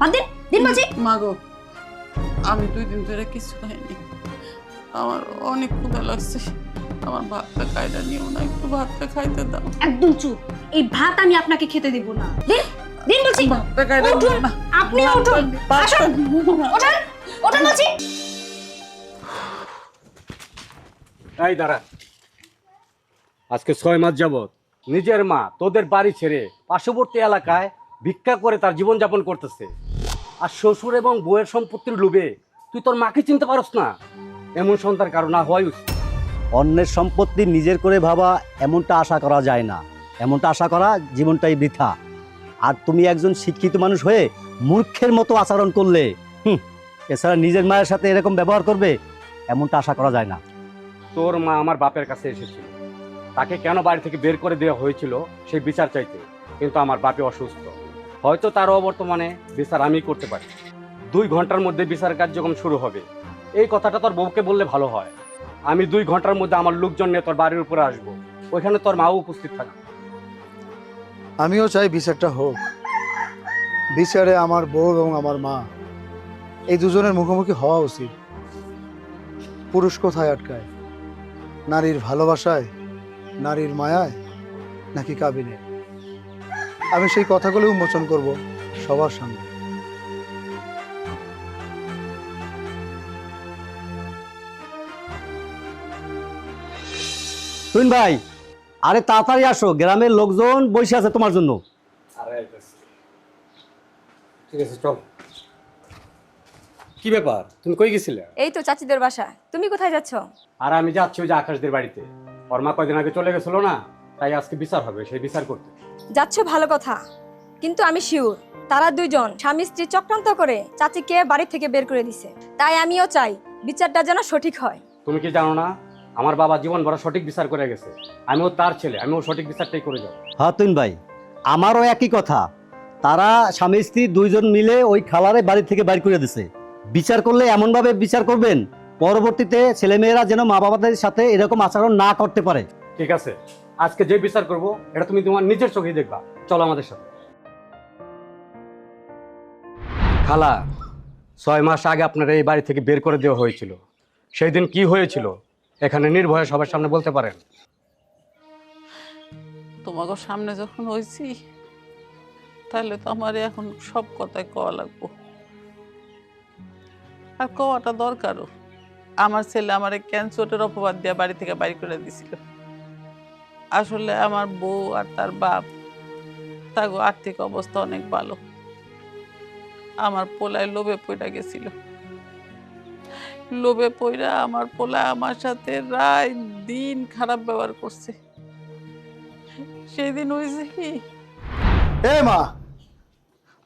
বাদ দিন দিন বলছি মাগো আমি দুই দিন ধরে কিছু খাইনি। আমার অনেক ক্ষুধা লাগছে। আমার ভাতটা খাইটা নিও না একটু ভাতটা খাইতে দাও। একদম চুপ। এই ভাত আমি আপনাকে খেতে দেব না। দিন দিন বলছি ভাতটা উঠুন, আপনি উঠুন। আসুন। ওঠেন ওঠেন বলছি এই দাঁড়া। আজকে ছয় মাস যাবত নিজের মা তোদের বাড়ি ছেড়ে পার্শ্ববর্তী এলাকায় ভিক্ষা করে তার জীবনযাপন করতেছে। আর শ্বশুর এবং বউয়ের সম্পত্তির লোভে তুই তোর মাকে চিনতে পারস না। এমন সন্তান কারও না হয় উচিত। অন্যের সম্পত্তি নিজের করে ভাবা এমনটা আশা করা যায় না। এমনটা আশা করা জীবনটাই বৃথা। আর তুমি একজন শিক্ষিত মানুষ হয়ে মূর্খের মতো আচরণ করলে হুম, এছাড়া নিজের মায়ের সাথে এরকম ব্যবহার করবে এমনটা আশা করা যায় না। তোর মা আমার বাপের কাছে এসেছিল। তাকে কেন বাড়ি থেকে বের করে দেওয়া হয়েছিল সেই বিচার চাইতে কিন্তু আমার বাপে অসুস্থ। হয়তো তার অবর্তমানে বিচার আমি করতে পারি। দুই ঘণ্টার মধ্যে বিচার কার্যক্রম শুরু হবে। এই কথাটা তোর বউকে বললে ভালো হয়। আমি দুই ঘণ্টার মধ্যে আমার লোকজন নিয়ে তোর বাড়ির উপরে আসব। ওইখানে তোর মাও উপস্থিত থাকবে আমিও চাই বিচারটা হোক। বিচারে আমার বউ এবং আমার মা। এই দুজনের মুখোমুখি হওয়া উচিত। পুরুষ কোথায় আটকায়? নারীর ভালোবাসায়? নারীর মায়ায়? নাকি কাবিনে? আমি সেই কথাগুলো উন্মোচন করব সবার সামনে। তুইন ভাই আরে তাড়াতাড়ি আসো গ্রামের লোকজন বসে আছে তোমার জন্য। ঠিক আছে চল। কি ব্যাপার? তুমি কই গেছিলে? এই তো চাচিদের বাসা। তুমি কোথায় যাচ্ছ? আর আমি যাচ্ছি ওই যে আকাশদের বাড়িতে। ওর মা কয়দিন আগে চলে গেছিল না? তাই আজকে বিচার হবে সেই বিচার করতে। যাচ্ছে ভালো কথা কিন্তু আমি শিওর তারা দুইজন স্বামী স্ত্রী চক্রান্ত করে চাচিকে বাড়ি থেকে বের করে দিছে। তাই আমিও চাই বিচারটা যেন সঠিক হয়। তুমি কি জানো না আমার বাবা জীবন বড় সঠিক বিচার করে গেছে। আমিও তার ছেলে আমিও সঠিক বিচারটাই করে যাব। হ্যাঁ তুইন ভাই আমারও একই কথা। তারা স্বামী স্ত্রী দুইজন মিলে ওই খালারে বাড়ি থেকে বাইর করে দিছে। বিচার করলে এমনভাবে বিচার করবেন পরবর্তীতে ছেলেমেয়েরা যেন মা বাবাদের সাথে এরকম আচরণ না করতে পারে। ঠিক আছে আজকে যে বিচার করব, এটা তুমি তোমার নিজের চোখেই দেখবা। চলো আমাদের সাথে। খালা, ছয় মাস আগে আপনারা এই বাড়ি থেকে বের করে দেওয়া হয়েছিল। সেই দিন কি হয়েছিল? এখানে নির্ভয়ে সবার সামনে বলতে পারেন। তোমাকে সামনে যখন হয়েছি, তাহলে তো আমার এখন সব কথাই কওয়া লাগবো। আর কওয়াটা দরকারও। আমার ছেলে আমার ক্যান্সারের অপবাদ দিয়ে বাড়ি থেকে বাড়ি করে দিছিল আসলে আমার বউ আর তার বাপ তার আর্থিক অবস্থা অনেক ভালো। আমার পোলায় লোভে পড়া গেছিল। লোভে পইরা আমার পোলা আমার সাথে রায় দিন খারাপ ব্যবহার করছে। সেদিন হয়েছে কি? মা,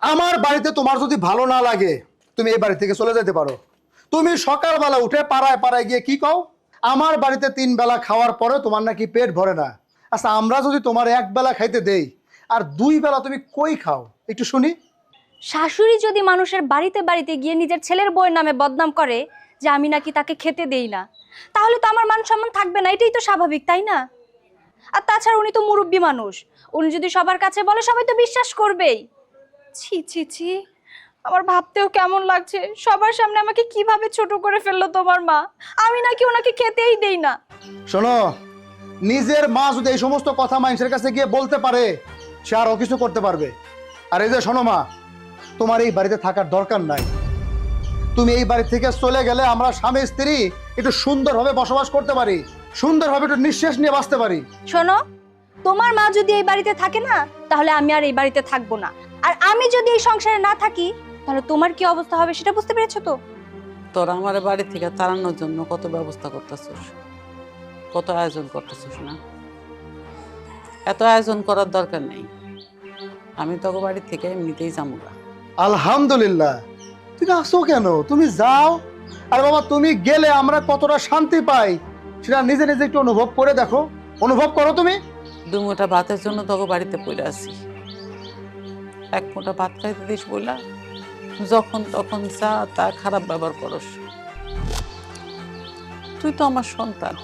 আমার বাড়িতে তোমার যদি ভালো না লাগে, তুমি এই বাড়ি থেকে চলে যেতে পারো। তুমি সকালবেলা উঠে পাড়ায় পাড়ায় গিয়ে কি কও? আমার বাড়িতে তিন বেলা খাওয়ার পরে তোমার নাকি পেট ভরে না। আচ্ছা আমরা যদি তোমার এক বেলা খাইতে দেই আর দুই বেলা তুমি কই খাও? একটু শুনি। শাশুড়ি যদি মানুষের বাড়িতে বাড়িতে গিয়ে নিজের ছেলের বউয়ের নামে বদনাম করে যে আমি নাকি তাকে খেতে দেই না তাহলে তো আমার মান সম্মান থাকবে না এটাই তো স্বাভাবিক তাই না? আর তাছাড়া উনি তো মুরব্বী মানুষ উনি যদি সবার কাছে বলে সবাই তো বিশ্বাস করবেই। ছি ছি ছি আমার ভাবতেও কেমন লাগছে সবার সামনে আমাকে কীভাবে ছোট করে ফেলল তোমার মা? আমি নাকি ওনাকে খেতেই দেই না। শোনো নিজের মা যদি এই সমস্ত কথা মানুষের কাছে গিয়ে বলতে পারে সে আরও কিছু করতে পারবে। আর এই যে শোনো মা তোমার এই বাড়িতে থাকার দরকার নাই। তুমি এই বাড়ি থেকে চলে গেলে আমরা স্বামী স্ত্রী একটু সুন্দরভাবে বসবাস করতে পারি সুন্দরভাবে একটু নিঃশ্বাস নিয়ে বাঁচতে পারি। শোনো তোমার মা যদি এই বাড়িতে থাকে না তাহলে আমি আর এই বাড়িতে থাকব না। আর আমি যদি এই সংসারে না থাকি তাহলে তোমার কি অবস্থা হবে সেটা বুঝতে পেরেছ তো? তোরা আমার বাড়ি থেকে তাড়ানোর জন্য কত ব্যবস্থা করতেছিস? কত আয়োজন করতেছিস না এত আয়োজন করার দরকার নেই। আমি তোকে বাড়ি থেকে এমনিতেই যাব না। আলহামদুলিল্লাহ। তুমি আসো কেন? তুমি যাও। আর বাবা তুমি গেলে আমরা কতটা শান্তি পাই সেটা নিজে নিজে একটু অনুভব করে দেখো। অনুভব করো তুমি। দু মুঠা ভাতের জন্য তোকে বাড়িতে পড়ে আসি এক মুঠা ভাত খাইতে দিস বললা যখন তখন যা তা খারাপ ব্যবহার করস। তুই তো আমার সন্তান।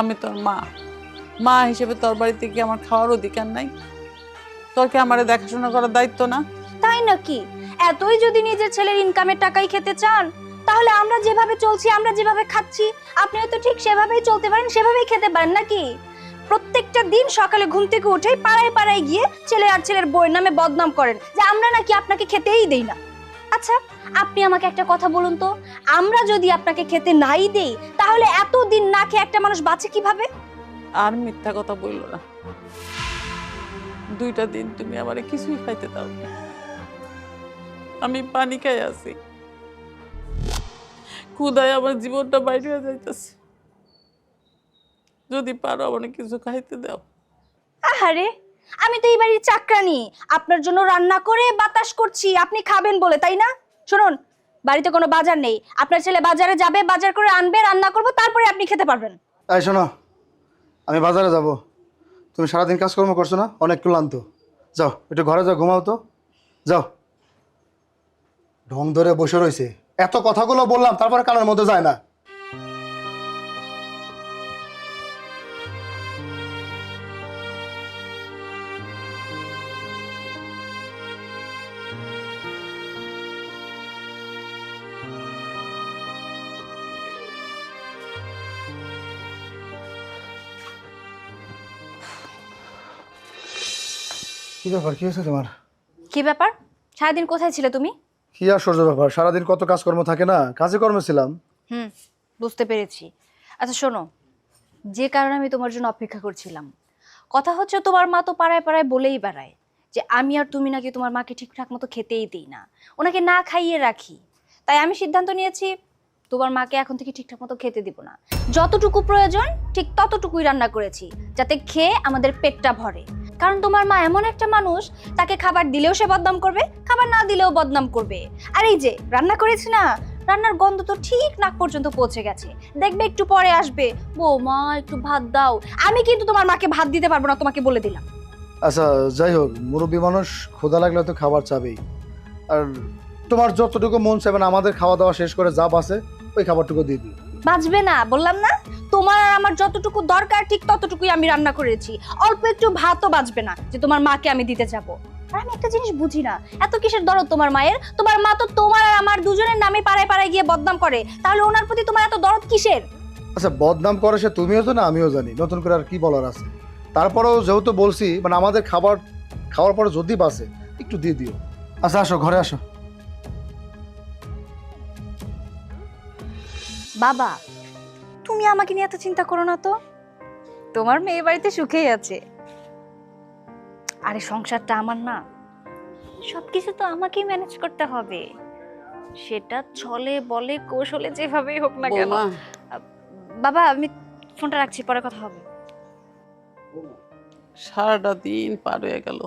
আমি তোর মা। মা হিসেবে তোর বাড়িতে কি আমার খাওয়ার অধিকার নাই। তোর কি আমার দেখাশোনা করার দায়িত্ব না? তাই নাকি? এতই যদি নিজের ছেলের ইনকামের টাকাই খেতে চান, তাহলে আমরা যেভাবে চলছি, আমরা যেভাবে খাচ্ছি, আপনিও তো ঠিক সেভাবেই চলতে পারেন, সেভাবেই খেতে পারেন নাকি? প্রত্যেকটা দিন সকালে ঘুম থেকে উঠেই পাড়ায় পাড়ায় গিয়ে ছেলে আর ছেলের বইয়ের নামে বদনাম করেন, যে আমরা নাকি আপনাকে খেতেই দেই না। আচ্ছা আপনি আমাকে একটা কথা বলুন তো। আমরা যদি আপনাকে খেতে নাই দেই তাহলে এত দিন না খেয়ে একটা মানুষ বাঁচে কীভাবে? আর মিথ্যা কথা বলল না। দুইটা দিন তুমি আমারে কিছুই খাইতে দাও। আমি পানি খাই আছি। ক্ষুদায় আমার জীবনটা বাইরে হয়ে যাইতেছে। যদি পারো আমার কিছু খাইতে দাও। আহারে আমি তো এই বাড়ির চাকরানি। আপনার জন্য রান্না করে বাতাস করছি, আপনি খাবেন বলে, তাই না? শুনুন, বাড়িতে কোনো বাজার নেই। আপনার ছেলে বাজারে যাবে, বাজার করে আনবে, রান্না করব, তারপরে আপনি খেতে পারবেন। তাই শোনো, আমি বাজারে যাব। তুমি সারাদিন কাজকর্ম করছ না? অনেক ক্লান্ত। যাও, একটু ঘরে যাও, ঘুমাও তো। যাও। ঢং ধরে বসে রয়েছে। এত কথাগুলো বললাম, তারপরে কানের মধ্যে যায় না। কি ব্যাপার? কি হয়েছে তোমার? কি ব্যাপার? সারাদিন কোথায় ছিলে তুমি? কি আশ্চর্য ব্যাপার? সারাদিন কত কাজকর্ম থাকে না? কাজে কর্মে ছিলাম। হুম বুঝতে পেরেছি। আচ্ছা শোনো। যে কারণে আমি তোমার জন্য অপেক্ষা করছিলাম। কথা হচ্ছে তোমার মা তো পাড়ায় পাড়ায় বলেই বেড়ায় যে আমি আর তুমি নাকি তোমার মাকে ঠিকঠাক মতো খেতেই দিই না। ওনাকে না খাইয়ে রাখি। তাই আমি সিদ্ধান্ত নিয়েছি তোমার মাকে এখন থেকে ঠিকঠাক মতো খেতে দিব না। যতটুকু প্রয়োজন ঠিক ততটুকুই রান্না করেছি যাতে খেয়ে আমাদের পেটটা ভরে। কারণ তোমার মা এমন একটা মানুষ তাকে খাবার দিলেও সে বদনাম করবে খাবার না দিলেও বদনাম করবে। আর এই যে রান্না করেছি না রান্নার গন্ধ তো ঠিক নাক পর্যন্ত পৌঁছে গেছে। দেখবে একটু পরে আসবে বৌমা একটু ভাত দাও। আমি কিন্তু তোমার মাকে ভাত দিতে পারব না তোমাকে বলে দিলাম। আচ্ছা যাই হোক মুরব্বী মানুষ ক্ষুধা লাগলে তো খাবার চাবেই। আর তোমার যতটুকু মন চাইবে না আমাদের খাওয়া দাওয়া শেষ করে যা বাসে ওই খাবারটুকু দিয়ে দিই বাঁচবে না বললাম না? তোমার আর আমার যতটুকু দরকার ঠিক ততটুকুই আমি রান্না করেছি। অল্প একটু ভাতও বাঁচবে না যে তোমার মাকে আমি দিতে যাব। আর আমি একটা জিনিস বুঝি না এত কিসের দরদ তোমার মায়ের? তোমার মা তো তোমার আর আমার দুজনের নামে পাড়ায় পাড়ায় গিয়ে বদনাম করে। তাহলে ওনার প্রতি তোমার এত দরদ কিসের? আচ্ছা বদনাম করে সে তুমিও তো না আমিও জানি। নতুন করে আর কি বলার আছে? তারপরেও যেহেতু বলছি মানে আমাদের খাবার খাওয়ার পরে যদি বাসে একটু দিয়ে দিও। আচ্ছা আসো ঘরে আসো। বাবা তুমি আমাকে নিয়ে এত চিন্তা করো না তো? তোমার মেয়ে বাড়িতে সুখেই আছে। আরে সংসারটা আমার না। সবকিছু তো আমাকেই ম্যানেজ করতে হবে। সেটা ছলে বলে কৌশলে যেভাবেই হোক না কেন। বাবা আমি ফোনটা রাখছি পরে কথা হবে। সারাটা দিন পার হয়ে গেল।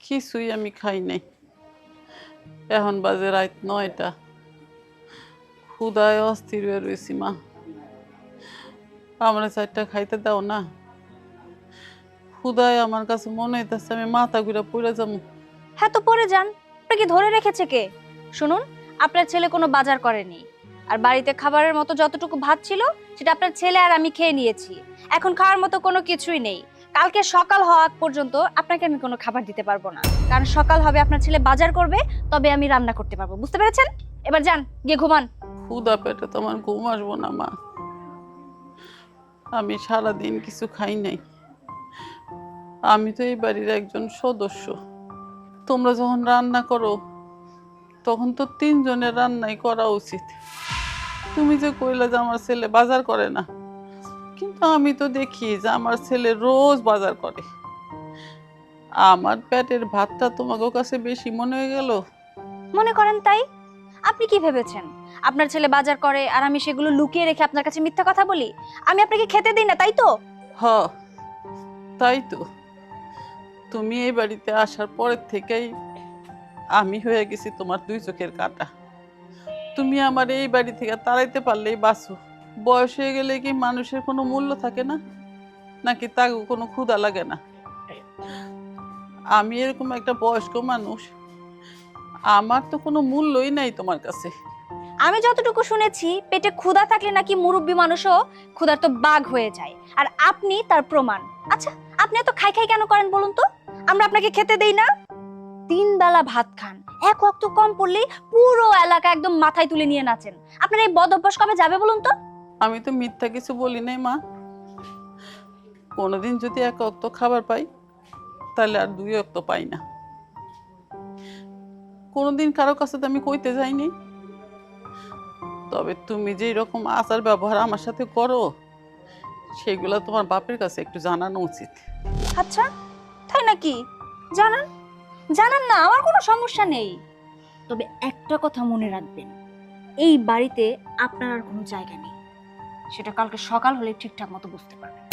কিছুই আমি খাই নাই। এখন বাজে রাত নয়টা। ক্ষুদায় অস্থির হয়ে রয়েছি, মা। আমরা চারটা খাইতে দাও না। ক্ষুদায় আমার কাছে মনে হইতেছে আমি মাথা ঘুরে পড়ে যাব। হ্যাঁ তো পরে যান। আপনাকে ধরে রেখেছে কে? শুনুন, আপনার ছেলে কোনো বাজার করেনি। আর বাড়িতে খাবারের মতো যতটুকু ভাত ছিল, সেটা আপনার ছেলে আর আমি খেয়ে নিয়েছি। এখন খাওয়ার মতো কোনো কিছুই নেই। কালকে সকাল হওয়া পর্যন্ত আপনাকে আমি কোনো খাবার দিতে পারব না। কারণ সকাল হবে, আপনার ছেলে বাজার করবে, তবে আমি রান্না করতে পারব। বুঝতে পেরেছেন? এবার যান, গিয়ে ঘুমান। ক্ষুদা পেটে তো আমার ঘুম আসব না, মা। আমি সারাদিন কিছু খাই নাই। আমি তো এই বাড়ির একজন সদস্য। তোমরা যখন রান্না করো, তখন তো তিনজনের রান্নাই করা উচিত। তুমি যে কইলে যে আমার ছেলে বাজার করে না, কিন্তু আমি তো দেখি যে আমার ছেলে রোজ বাজার করে। আমার পেটের ভাতটা তোমাকে কাছে বেশি মনে হয়ে গেল। মনে করেন তাই? আপনি কি ভেবেছেন? আপনার ছেলে বাজার করে আর আমি সেগুলো লুকিয়ে রেখে আপনার কাছে মিথ্যা কথা বলি? আমি আপনাকে খেতে দিই না, তাই তো? হ, তাই তো। তুমি এই বাড়িতে আসার পরের থেকেই আমি হয়ে গেছি তোমার দুই চোখের কাটা। তুমি আমার এই বাড়ি থেকে তাড়াইতে পারলেই বাঁচো। বয়স হয়ে গেলে কি মানুষের কোনো মূল্য থাকে না? নাকি তাকে কোনো ক্ষুধা লাগে না? আমি এরকম একটা বয়স্ক মানুষ, আমার তো কোনো মূল্যই নাই তোমার কাছে। আমি যতটুকু শুনেছি, পেটে ক্ষুধা থাকলে নাকি মুরব্বী মানুষও ক্ষুধার তো বাঘ হয়ে যায়। আর আপনি তার প্রমাণ। আচ্ছা আপনি এত খাই খাই কেন করেন বলুন তো? আমরা আপনাকে খেতে দেই না? তিন বেলা ভাত খান। এক ওয়াক্ত কম পড়লেই পুরো এলাকা একদম মাথায় তুলে নিয়ে নাচেন। আপনার এই বদ অভ্যাস কবে যাবে বলুন তো? আমি তো মিথ্যা কিছু বলি নাই, মা। কোনোদিন যদি এক অক্ত খাবার পাই, তাহলে আর দুই অক্ত পাই না। কোনোদিন কারও কাছে তো আমি কইতে যাইনি। তবে তুমি যেই রকম আচার ব্যবহার আমার সাথে করো, সেগুলো তোমার বাপের কাছে একটু জানানো উচিত। আচ্ছা তাই নাকি? জানান জানান না, আমার কোনো সমস্যা নেই। তবে একটা কথা মনে রাখবেন, এই বাড়িতে আপনার আর কোনো জায়গা নেই। সেটা কালকে সকাল হলে ঠিকঠাক মতো বুঝতে পারবেন।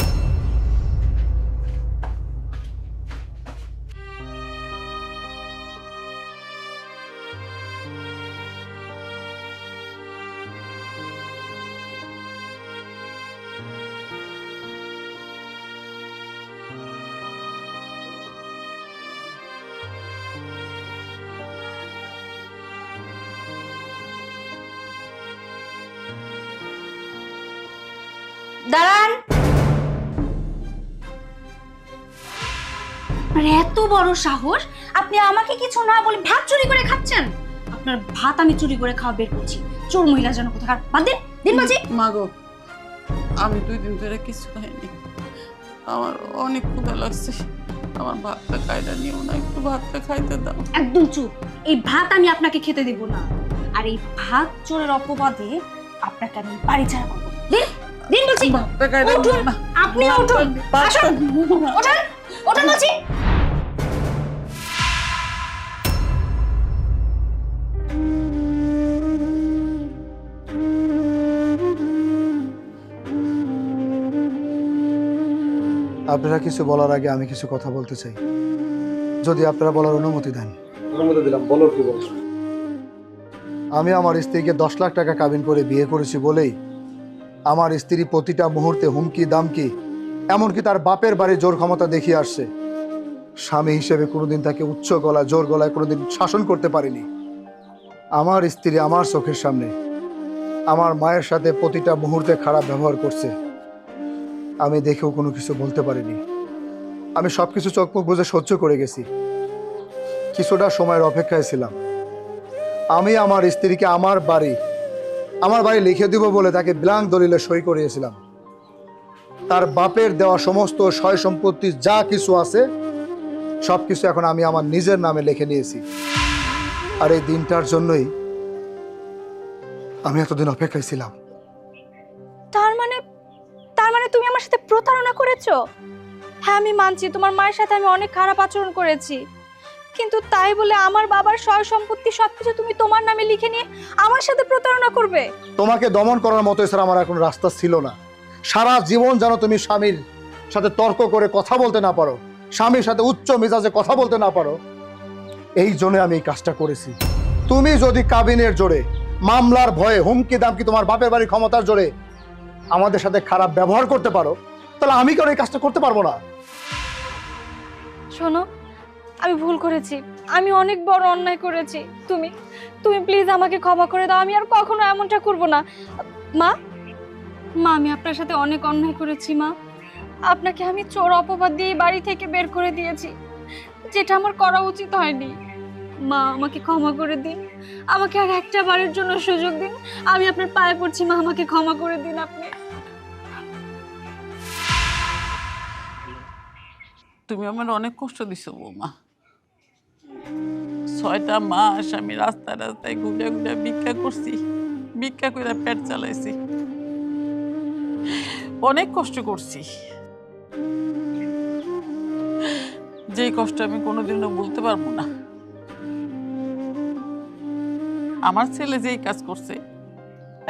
আপনার এত বড় সাহস আপনি আমাকে কিছু না বলে ভাত চুরি করে খাচ্ছেন? আপনার ভাত আমি চুরি করে খাওয়া বের করছি। চোর মহিলা যেন কোথাকার। বাদ দিন দিন বাজি। মা গো আমি দুই দিন ধরে কিছু খাইনি। আমার অনেক ক্ষুধা লাগছে। আমার ভাতটা খাইটা নিও না একটু ভাতটা খাইতে দাও। একদম চুপ। এই ভাত আমি আপনাকে খেতে দেব না। আর এই ভাত চোরের অপবাদে আপনাকে আমি বাড়ি ছাড়া করব। দিন দিন বলছি আপনি উঠুন। আসুন। ওঠেন ওঠেন বলছি আপনারা কিছু বলার আগে আমি কিছু কথা বলতে চাই। যদি আপনারা বলার অনুমতি দেন। অনুমতি দিলাম বলো কি বলছো? আমি আমার স্ত্রীকে দশ লাখ টাকা কাবিন করে বিয়ে করেছি বলেই আমার স্ত্রী প্রতিটা মুহূর্তে হুমকি দামকি এমনকি তার বাপের বাড়ি জোর ক্ষমতা দেখিয়ে আসছে। স্বামী হিসেবে কোনোদিন তাকে উচ্চ গলা জোর গলায় কোনোদিন শাসন করতে পারিনি। আমার স্ত্রী আমার চোখের সামনে আমার মায়ের সাথে প্রতিটা মুহূর্তে খারাপ ব্যবহার করছে। আমি দেখেও কোনো কিছু বলতে পারিনি। আমি সব কিছু চকমক বুঝে সহ্য করে গেছি। কিছুটা সময়ের অপেক্ষায় ছিলাম। আমি আমার স্ত্রীকে আমার বাড়ি আমার বাড়ি লিখে দিব বলে তাকে ব্ল্যাঙ্ক দলিলে সই করিয়েছিলাম। তার বাপের দেওয়া সমস্ত সয় সম্পত্তি যা কিছু আছে সব কিছু এখন আমি আমার নিজের নামে লিখে নিয়েছি। আর এই দিনটার জন্যই আমি এতদিন অপেক্ষায় ছিলাম। তার মানে তার মানে তুমি আমার সাথে প্রতারণা করেছ? হ্যাঁ আমি মানছি। তোমার মায়ের সাথে আমি অনেক খারাপ আচরণ করেছি। কিন্তু তাই বলে আমার বাবার সয় সম্পত্তি সবকিছু তুমি তোমার নামে লিখে নিয়ে আমার সাথে প্রতারণা করবে? তোমাকে দমন করার মতো এছাড়া আমার এখন রাস্তা ছিল না। সারা জীবন যেন তুমি স্বামীর সাথে তর্ক করে কথা বলতে না পারো, স্বামীর সাথে উচ্চ মেজাজে কথা বলতে না পারো, এই জন্য আমি এই কাজটা করেছি। তুমি যদি কাবিনের জোরে, মামলার ভয়ে হুমকি দামকি তোমার বাপের বাড়ির ক্ষমতার জোরে আমাদের সাথে খারাপ ব্যবহার করতে পারো, তাহলে আমি কেন এই কাজটা করতে পারব না? শোনো, আমি ভুল করেছি। আমি অনেক বড় অন্যায় করেছি। তুমি তুমি প্লিজ আমাকে ক্ষমা করে দাও। আমি আর কখনো এমনটা করব না। মা মা, আমি আপনার সাথে অনেক অন্যায় করেছি, মা। আপনাকে আমি চোর অপবাদ দিয়ে বাড়ি থেকে বের করে দিয়েছি। যেটা আমার করা উচিত হয়নি। মা, আমাকে ক্ষমা করে দিন। আমাকে আর একটা বারের জন্য সুযোগ দিন। আমি আপনার পায়ে পড়ছি, মা, আমাকে ক্ষমা করে দিন আপনি। তুমি আমার অনেক কষ্ট দিছো, বৌমা। ছয়টা মাস আমি রাস্তায় রাস্তায় ঘুরে ঘুরে ভিক্ষা করছি, ভিক্ষা করে পেট চালাইছি। অনেক কষ্ট করছি। যেই কষ্ট আমি কোনোদিনও বলতে পারব না। আমার ছেলে যেই কাজ করছে,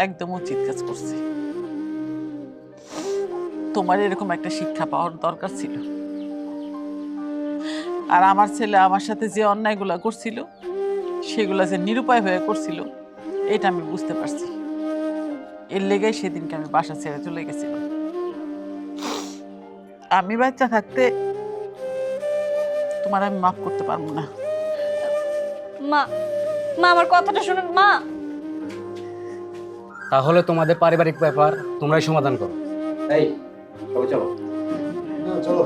একদম উচিত কাজ করছে। তোমার এরকম একটা শিক্ষা পাওয়ার দরকার ছিল। আর আমার ছেলে আমার সাথে যে অন্যায়গুলো করছিল, সেগুলো যে নিরুপায় হয়ে করছিল, এটা আমি বুঝতে পারছি। এর লেগেই সেদিনকে আমি বাসা ছেড়ে চলে গেছিলাম। আমি বাচ্চা থাকতে তোমার আমি মাফ করতে পারব না। মা মা আমার কথাটা শুনুন মা। তাহলে তোমাদের পারিবারিক ব্যাপার তোমরাই সমাধান করো। এই সবাই চলো চলো।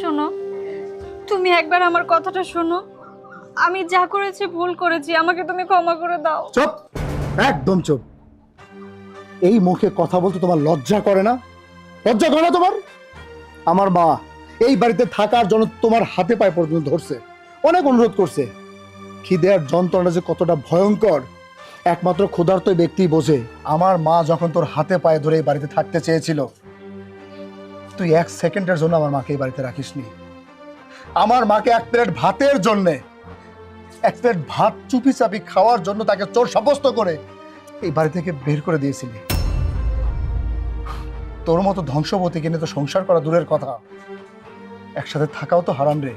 শোনো তুমি একবার আমার কথাটা শোনো। আমি যা করেছি ভুল করেছি আমাকে তুমি ক্ষমা করে দাও। চুপ! একদম চুপ। এই মুখে কথা বলতে তোমার লজ্জা করে না? লজ্জা করে না তোমার? আমার মা এই বাড়িতে থাকার জন্য তোমার হাতে পায়ে পর্যন্ত ধরছে। অনেক অনুরোধ করছে। খিদে আর যন্ত্রণা যে কতটা ভয়ঙ্কর। একমাত্র ক্ষুধার্ত ব্যক্তি বোঝে, আমার মা যখন তোর হাতে পায়ে ধরে এই বাড়িতে থাকতে চেয়েছিল, তুই এক সেকেন্ডের জন্য আমার মাকে এই বাড়িতে রাখিসনি। আমার মাকে এক প্লেট ভাতের জন্যে, এক প্লেট ভাত চুপি চাপি খাওয়ার জন্য তাকে চোর সাব্যস্ত করে এই বাড়ি থেকে বের করে দিয়েছিলি। তোর মতো ধ্বংসবতী কিনে তো সংসার করা দূরের কথা। একসাথে থাকাও তো হারাম রে।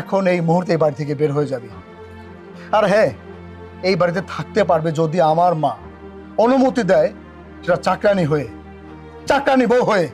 এখন এই মুহূর্তে এই বাড়ি থেকে বের হয়ে যাবি। আর হ্যাঁ এই বাড়িতে থাকতে পারবে যদি আমার মা অনুমতি দেয় সেটা চাকরানি হয়ে, চাকরানি বউ হয়ে